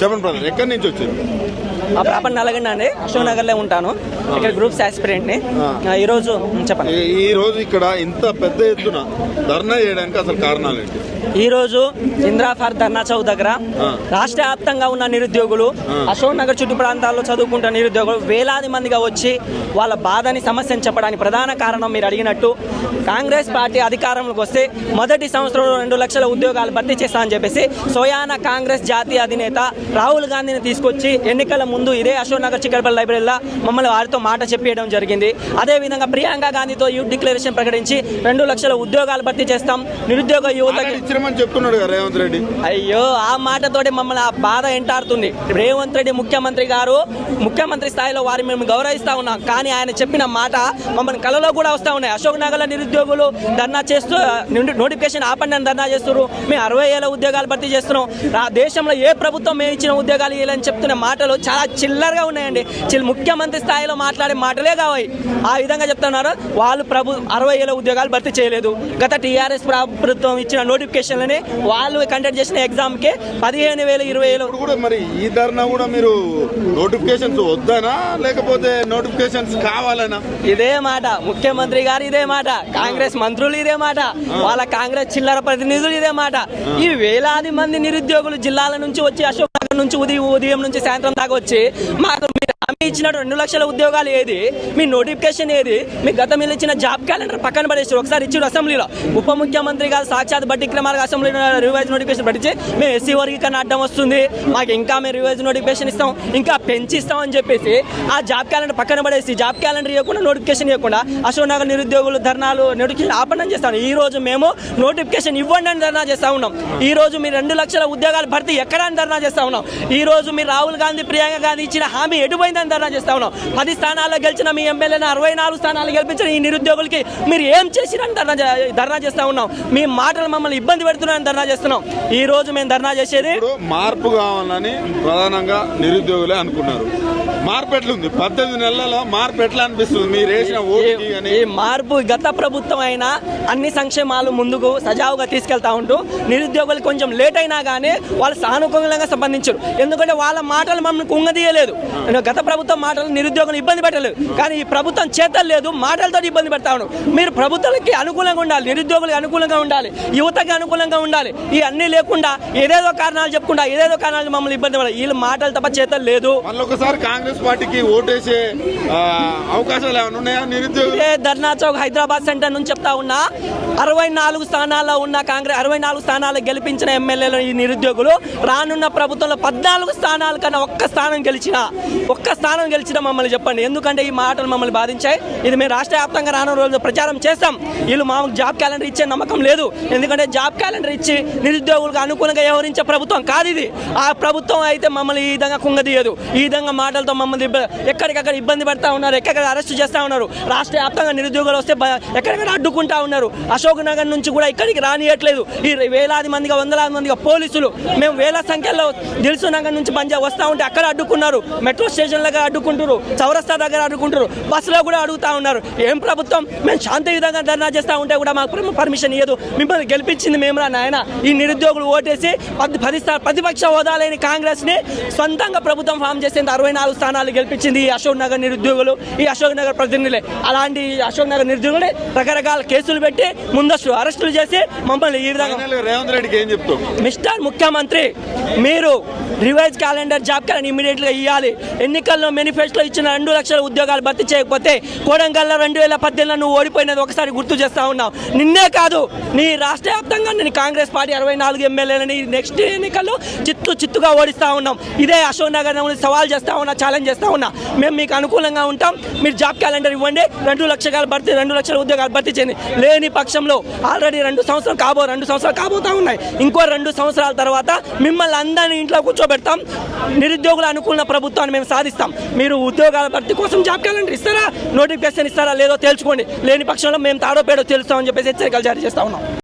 చెప్పండి బ్రదర్ ఎక్కడి నుంచి వచ్చింది? ఆ ప్రాపర్ నల్గొండ అండి అశోక్ నగర్లో ఉంటాను ఇక్కడ గ్రూప్స్ ఆస్పిరెంట్ని ఆ. ఈరోజు చెప్పండి ఈ- ఈ రోజు ఇక్కడ ఇంత పెద్ద ఎత్తున ధర్నా చేయడానికి అసలు కారణాలు ఏంటి ఈరోజు ఇందిరా ఫార్ ధర్నా చౌక్ దగ్గర. రాష్ట్ర వ్యాప్తంగా ఉన్న నిరుద్యోగులు. అశోక్ నగర్ చుట్టు ప్రాంతాల్లో చదువుకుంటున్న నిరుద్యోగులు వేలాది మందిగా వచ్చి వాళ్ళ బాధని సమస్యను చెప్పడానికి ప్రధాన కారణం మీరు అడిగినట్టు కాంగ్రెస్ పార్టీ అధికారంలోకి వస్తే మొదటి సంవత్సరంలో రెండు లక్షల ఉద్యోగాలు భర్తీ చేస్తా అని చెప్పేసి సోయానా కాంగ్రెస్ జాతీయ అధినేత రాహుల్ గాంధీని తీసుకొచ్చి ఎన్నికల ముందు ఇదే అశోక్ నగర్ చిక్కడపల్లి లైబ్రరీలో మమ్మల్ని వారితో మాట చెప్పేయడం జరిగింది. అదేవిధంగా ప్రియాంక గాంధీతో యూత్ డిక్లరేషన్ ప్రకటించి రెండు లక్షల ఉద్యోగాలు భర్తీ చేస్తాం. నిరుద్యోగ యువతకి చెప్తున్నాడు రేవంత్ రెడ్డి. అయ్యో ఆ మాటతోటి మమ్మల్ని ఆ బాధ ఎంటాడుతుంది. రేవంత్ రెడ్డి ముఖ్యమంత్రి గారు ముఖ్యమంత్రి స్థాయిలో వారిని మేము గౌరవిస్తా ఉన్నాం. కానీ ఆయన చెప్పిన మాట మమ్మల్ని కలలో కూడా వస్తూ ఉన్నాయి. అశోక్ నగర్లో నిరుద్యోగులు ధర్నా చేస్తూ నోటిఫికేషన్ ఆపండి అని ధర్నా చేస్తున్నారు. మేము అరవై ఏళ్ళ ఉద్యోగాలు భర్తీ చేస్తున్నాం. ఆ దేశంలో ఏ ప్రభుత్వం మేము ఇచ్చిన ఉద్యోగాలు ఇవ్వాలని చెప్తున్న మాటలు చాలా చిల్లరగా ఉన్నాయండి. చిల్ ముఖ్యమంత్రి స్థాయిలో మాట్లాడే మాటలే కావాలి ఆ విధంగా చెప్తున్నారు. వాళ్ళు ప్రభు అరవై ఏళ్ళ ఉద్యోగాలు భర్తీ చేయలేదు. గత టీఆర్ఎస్ ప్రభుత్వం ఇచ్చిన నోటిఫికేషన్లని వాళ్ళు కండక్ట్ చేసిన ఎగ్జామ్కి పదిహేను వేలు ఇరవై వేలు కూడా మరి ఈ ధర్నా కూడా మీరు నోటిఫికేషన్స్ వద్దానా? లేకపోతే నోటిఫికేషన్స్ కావాలనా? ఇదే మాట. ముఖ్యమంత్రి గారు ఇదే మాట. కాంగ్రెస్ మంత్రులు ఇదే మాట. వాళ్ళ కాంగ్రెస్ చిల్లర ప్రతినిధులు ఇదే మాట. ఈ వేలాది మంది నిరుద్యోగులు జిల్లాల నుంచి వచ్చి అశోక్ నుంచి ఉదయం ఉదయం నుంచి సాయంత్రం దాకా వచ్చి మాకు మీరు హామీ ఇచ్చినట్టు రెండు లక్షల ఉద్యోగాలు ఏది? మీ నోటిఫికేషన్ ఏది? మీ గతంలో ఇచ్చిన జాబ్ క్యాలెండర్ పక్కన పడేసి ఒకసారి ఇచ్చిన అసెంబ్లీలో ఉప ముఖ్యమంత్రి గారు సాక్షాత్ బట్టి క్రమాలకు అసెంబ్లీలో రివైజ్ నోటిఫికేషన్ పట్టించి మేము ఎస్సీ వర్గీకరణ అడ్డం వస్తుంది. మాకు ఇంకా మేము రివైజ్ నోటిఫికేషన్ ఇస్తాం. ఇంకా పెంచిస్తాం అని చెప్పేసి ఆ జాబ్ క్యాలెండర్ పక్కన పడేసి జాబ్ క్యాలెండర్ ఇవ్వకుండా నోటిఫికేషన్ ఇవ్వకుండా అశోక్ నగర్ నిరుద్యోగులు ధర్నాలు నోటిఫికేషన్ ఆపండి చేస్తాం చేస్తాను. ఈ రోజు మేము నోటిఫికేషన్ ఇవ్వండి అని ధర్నా చేస్తా ఉన్నాం. ఈ రోజు మీరు రెండు లక్షల ఉద్యోగాలు భర్తీ ఎక్కడ అని ధర్నా చేస్తా ఉన్నాం. ఈ రోజు మీరు రాహుల్ గాంధీ ప్రియాంక గాంధీ ఇచ్చిన హామీ ఎటుపోయిందని ధర్నా చేస్తా ఉన్నాం. పది స్థానాల్లో గెలిచిన మీ ఎమ్మెల్యేని అరవై నాలుగు స్థానాలు గెలిపించిన ఈ నిరుద్యోగులకి మీరు ఏం చేసిరని ధర్నా ధర్నా చేస్తా ఉన్నాం. మీ మాటలు మమ్మల్ని ఇబ్బంది పెడుతున్నారని ధర్నా చేస్తున్నాం. ఈ రోజు మేము ధర్నా చేసేది మార్పు కావాలని ప్రధానంగా నిరుద్యోగులే అనుకున్నారు. మార్పు ఎట్లుంది? పద్దెనిమిది నెలలలో మార్పు ఎట్లా అనిపిస్తుంది? మీరు వేసిన ఈ- మార్పు గత ప్రభుత్వం అయినా అన్ని సంక్షేమాలు ముందుకు సజావుగా తీసుకెళ్తా ఉంటూ నిరుద్యోగులు కొంచెం లేట్ అయినా కానీ వాళ్ళు సానుకూలంగా స్పందించారు ఎందుకంటే వాళ్ళ మాటలు మమ్మల్ని కుంగదీయలేదు. గత ప్రభుత్వం మాటలు నిరుద్యోగులు ఇబ్బంది పెట్టలేదు. కానీ ఈ ప్రభుత్వం చేతలు లేదు మాటలతో ఇబ్బంది పెడతా మీరు ప్రభుత్వాలకి అనుకూలంగా ఉండాలి నిరుద్యోగులకు అనుకూలంగా ఉండాలి యువతకి అనుకూలంగా ఉండాలి. ఈ అన్నీ లేకుండా ఏదేదో కారణాలు చెప్పుకుంటా ఏదేదో కారణాలు మమ్మల్ని ఇబ్బంది పడాలి. వీళ్ళ మాటలు తప్ప చేతలు లేదు. ఒకసారి కాంగ్రెస్ పార్టీకి ఓటేసే అవకాశాలు ఏమైనా ఉన్నాయా నిరుద్యోగులు? ఇదే ధర్నా చౌక్ హైదరాబాద్ సెంటర్ నుంచి చెప్తా ఉన్నా అరవై నాలుగు స్థానాల్లో ఉన్న కాంగ్రెస్ అరవై నాలుగు స్థానాలు గెలిపించిన ఎమ్మెల్యేలు ఈ నిరుద్యోగులు. రానున్న ప్రభుత్వంలో పద్నాలుగు స్థానాల కన్నా ఒక్క స్థానం గెలిచిన ఒక్క స్థానం గెలిచిన మమ్మల్ని చెప్పండి. ఎందుకంటే ఈ మాటలు మమ్మల్ని బాధించాయి. ఇది మేము రాష్ట్ర వ్యాప్తంగా రానున్న రోజుల్లో ప్రచారం చేస్తాం. వీళ్ళు మాకు జాబ్ క్యాలెండర్ ఇచ్చే నమ్మకం లేదు. ఎందుకంటే జాబ్ క్యాలెండర్ ఇచ్చి నిరుద్యోగులకు అనుకూలంగా వ్యవహరించే ప్రభుత్వం కాదు ఇది. ఆ ప్రభుత్వం అయితే మమ్మల్ని ఈ విధంగా కుంగదీయదు. ఈ విధంగా మాటలతో మమ్మల్ని ఎక్కడికక్కడ ఇబ్బంది పడతా ఉన్నారు ఎక్కడికక్కడ అరెస్ట్ చేస్తా ఉన్నారు. రాష్ట్ర వ్యాప్తంగా నిరుద్యోగులు వస్తే ఎక్కడికక్కడ అడ్డుకుంటా ఉన్నారు. అశోక్ నగర్ నుంచి కూడా ఇక్కడికి రానియట్లేదు. ఈ వేలాది మందిగా వందలాది మందిగా పోలీసులు మేము వేల సంఖ్యలో దిల్సు నగర్ నుంచి బంజా వస్తా ఉంటే అక్కడ అడ్డుకున్నారు. మెట్రో స్టేషన్ దగ్గర అడ్డుకుంటారు చౌరస్తా దగ్గర అడ్డుకుంటారు బస్సులో కూడా అడుగుతా ఉన్నారు. ఏం ప్రభుత్వం? మేము శాంతి విధంగా ధర్నా చేస్తా ఉంటే కూడా మాకు పర్మిషన్ ఇవ్వదు మిమ్మల్ని గెలిపించింది మేమురా నాయన? ఈ నిరుద్యోగులు ఓటేసి పది పది ప్రతిపక్ష హోదా లేని కాంగ్రెస్ని సొంతంగా ప్రభుత్వం ఫామ్ చేసేంత అరవై నాలుగు స్థానాలు గెలిపించింది ఈ అశోక్ నగర్ నిరుద్యోగులు ఈ అశోక్ నగర్ ప్రతినిధులే. అలాంటి అశోక్ నగర్ నిరుద్యోగులే రకరకాల కేసులు పెట్టి ముందస్తు అరెస్టులు చేసి మమ్మల్ని ఈ విధంగా రేవంత్ రెడ్డికి ఏం చెప్తావు? మిస్టర్ ముఖ్యమంత్రి మీరు రివైజ్ క్యాలెండర్ జాబ్ క్యాలెండర్ ఇమీడియట్గా ఇవ్వాలి ఎన్నికల్లో మేనిఫెస్టోలో ఇచ్చిన రెండు లక్షల ఉద్యోగాలు భర్తీ చేయకపోతే కోడంగల్లో రెండు వేల పద్దెనిమిదిలో నువ్వు ఓడిపోయినది ఒకసారి గుర్తు చేస్తా ఉన్నావు నిన్నే కాదు నీ రాష్ట్ర వ్యాప్తంగా నేను కాంగ్రెస్ పార్టీ అరవై నాలుగు ఎమ్మెల్యేలని నెక్స్ట్ ఎన్నికల్లో చిత్తు చిత్తుగా ఓడిస్తా ఉన్నాం. ఇదే అశోక్ నగర్ సవాల్ చేస్తా ఉన్నా ఛాలెంజ్ చేస్తా ఉన్నా. మేము మీకు అనుకూలంగా ఉంటాం. మీరు జాబ్ క్యాలెండర్ ఇవ్వండి. రెండు లక్షల భర్తీ రెండు లక్షల ఉద్యోగాలు భర్తీ చేయండి. లేని పక్షంలో ఆల్రెడీ రెండు సంవత్సరాలు కాబో రెండు సంవత్సరాలు కాబోతా ఉన్నాయి. ఇంకో రెండు సంవత్సరాల తర్వాత మిమ్మల్ని అందరినీ ఇంట్లో కూర్చోబెడతాం. నిరుద్యోగుల అనుకూల ప్రభుత్వాన్ని మేము సాధిస్తాం. మీరు ఉద్యోగాల భర్తీ కోసం జాబ్ క్యాలెండర్ ఇస్తారా? నోటిఫికేషన్ ఇస్తారా? లేదో తేల్చుకోండి. లేని పక్షంలో మేము తాడోపేడో తెలుస్తామని చెప్పేసి హెచ్చరికలు జారీ చేస్తా ఉన్నాం.